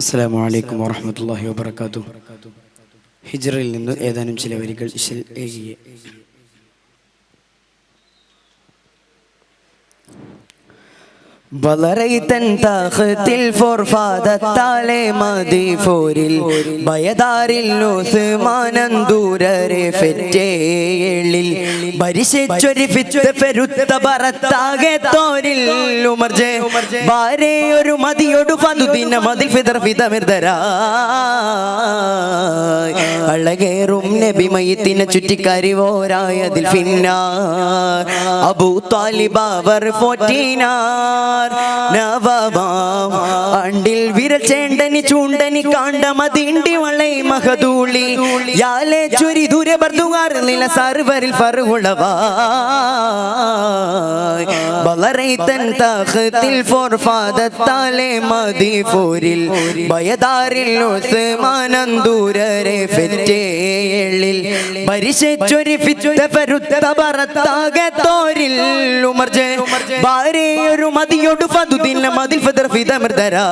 അസ്സാം വലൈക്കും വാഹമത്തല്ലാഹി വാബർക്കാത്തു ഹിജറിൽ നിന്ന് ഏതാനും ചില വരികൾ ബലറൈതൻ താഖത്തിൽ ഫോർഫാദത്താലെ മദീഫോരിൽ ബയദാരിൽ ഉസ്മാനന്തൂരരെ ഫെറ്റേളിൽ ഭരിച്ചൊരു ഫിത്ത് ഫെരുത്ത ബറത്താകെ തോരിൽ. ഉമർജെ ബാരെ ഒരു മതിയൊടു ഫതുദിന മതിൽ ഫിദർ ഫിദമിർദരാ അഴകേറും നബി മയത്തിനെ ചുറ്റിക്കരിവോരായതിൽ ഫിന്നാർ അബൂ താലിബ് അവർ ഫോർട്ടീനാർ നവമാം അണ്ടിൽ വിരച്ചേണ്ടനി ചൂണ്ടനി കാണ്ട മതിണ്ടി വളൈ മഹദൂളി. യാലെ ചുരി ദൂരെ ബർദുകാർ നില സർവരിൽ ഫറുളവാ ബലറൈതൻ തഖത്തിൽ ഫോർഫാദത്താലെ മദീഫൂരിൽ. ബയദാരിൽ ഉസ്മാനന്ദൂരരെ ഫെറ്റേളിൽ പരിശച്ചൊരു ഫിത്ത പരുത്ത പറത്താകെ തോരിൽ ഉമർജെ ഒരു മതിയോട് ഫതുദിന മതിൽ ഫദർ ഫിദമർദരാ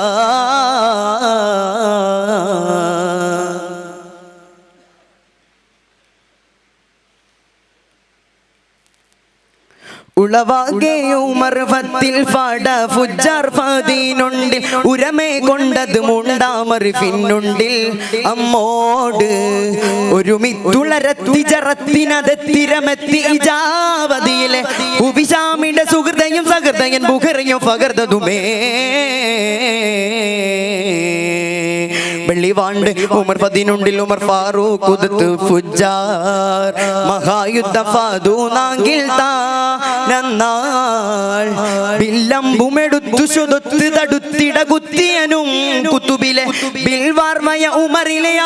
ഉളവാകെയുമർവത്തിൽ ഫട ഫുജാർ ഫദീനുണ്ടിൽ ഉരമേ കൊണ്ടത് മുണ്ടാമറി പിന്നുണ്ടിൽ അമ്മോട് ഒരു മിത്തുളരത്തി ജറത്തിനതെത്തിരമെത്തി ഇജാവതിയിലെ ഉവിശാമിന്റെ സുഹൃതയും സഹൃദയൻ ബുഹറയും പകർന്നതുമേ. വെള്ളിവാണ്ട് ഉമർ പതിനുണ്ടിൽ ഉമർ ഫാറൂഖ് ഉദത്ത് ഫുജാർ മഹായുദ്ധ ഫാദു നാങ്കിൽ താ. നന്നാൾ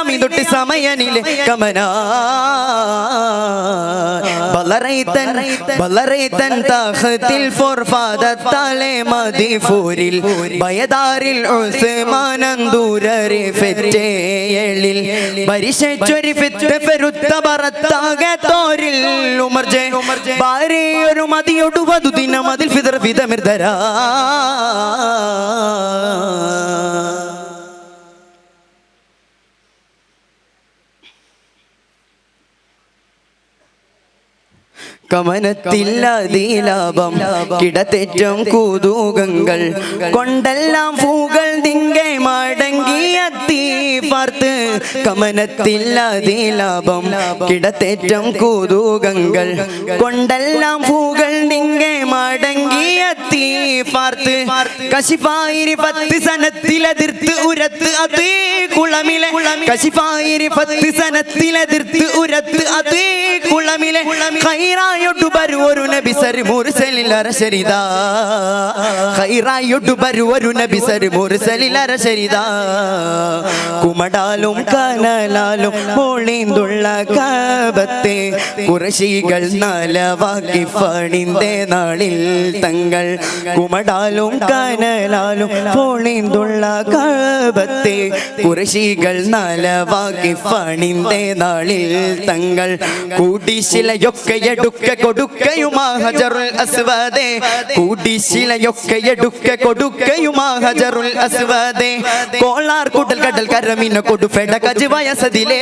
അമിതൊട്ട് സമയനിലെ കമന. ബലറൈതൻ ബലറൈതൻ തഹത്തിൽ ഫോർഫാദത്താലെ മദീഫൂരിൽ ബയദാരിൽ ഉസ്മാനന്തൂരരെ ഫെറ്റേളിൽ പരിശേച്ചൊരു ഫെരുത്ത പറത്താകെ തോരിൽ ഉമർജെ. ബാരെ ഒരു മതിയൊടു വധുദിന മതിൽ ഫിദർ ഫിദമിർദരാ. കമനത്തില്ലാതീലാപം കിടത്തേറ്റം കൂതൂകങ്ങൾ കൊണ്ടെല്ലാം പൂകൾ തിങ്കെ മടങ്ങിയെത്തി പാർത്ത്. കമനത്തില്ലാതീലാപം കിടത്തേറ്റം കൂതൂകങ്ങൾ കൊണ്ടെല്ലാം പൂകൾ തിങ്കെ മടങ്ങിയെത്തി പാർത്ത് കശിപ്പായിരി പത്ത് സനത്തിലെതിർത്ത് ഉരത്ത് അതേ കുളമിലെ കശിപ്പായിരി പത്ത് സനത്തിലെതിർത്ത് ഉരത്ത് അതേ കുളമിലെ ഖൈറായൊട്ടു ബരു ഒരു നബി സരി മുർസലിൽ അരശരിദാ ഖൈറായൊട്ടു ബരു ഒരു നബി സരി മുർസലിൽ അരശരിദാ കുമടാലും കനലാലും പൊളിന്തുള്ള കാബത്തെ കുറശികൾ നലവാക്കി പണിന്റെ നാളിൽ തങ്ങൾ. കുമടാലും കനലാലും പൊളിന്തുള്ള കാപത്തെ കുറശികൾ നലവാക്കി പണിന്റെ നാളിൽ തങ്ങൾ. കൂടിശിലയൊക്കെ എടുക്ക കൊടുക്കയുമാ ഹജറുൽ അസ്വദേ. കൂടിശിലയൊക്കെ എടുക്ക കൊടുക്കയുമാ ഹജറുൽ അസ്വദേ. കോളാർ കൂട്ടൽ കടൽ കരമിന കൊടു ഫെട കജി വയസതിലേ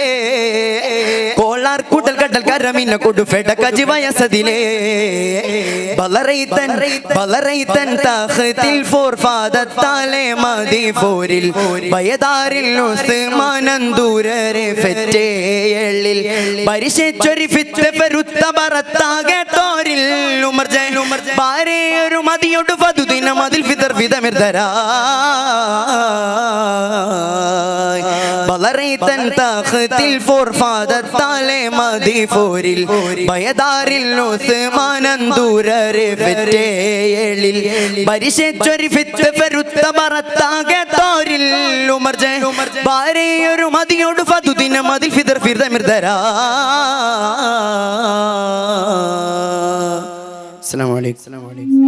കോളാർ കൂട്ടൽ കടൽ കരമിന കൊടു ഫെട കജി വയസതിലേ ബലറൈതൻ ബലറൈതൻ തഖത്തിൽ ഫോർ ഫാദത്താലെ മദീഫൂരിൽ ബയദാരിൽ ഉസ്മാനന്തൂരരെ ഫെറ്റേളിൽ പരിശച്ചൊരു ഫിത്ത് പെരുത്ത ബറത്താകെ തോരിൽ ഉമർജൻ. ബാരെ ഒരു മതിയൊടു ഫതുദിന മതിൽ ഫിദർ ഫിദമിർദരാ ബലറൈതൻ തഖത്തിൽ ഫോർ മദി മദീഫൂരിൽ ബയദാരിൽ ഉസ്മാനന്തൂരരെ ഫെറ്റേളിൽ പരിശച്ചൊരു ഫിത്ത് ഫരുത്ത പറത്താകെ തോരിൽ ഉമർ ഉമർജൻ ബാരെ ഒരു മതിയോട് ഫതുദിന മതിൽ ഫിദർ ഫിർദ മിർദരാ. അസ്സലാമു അലൈക്കും.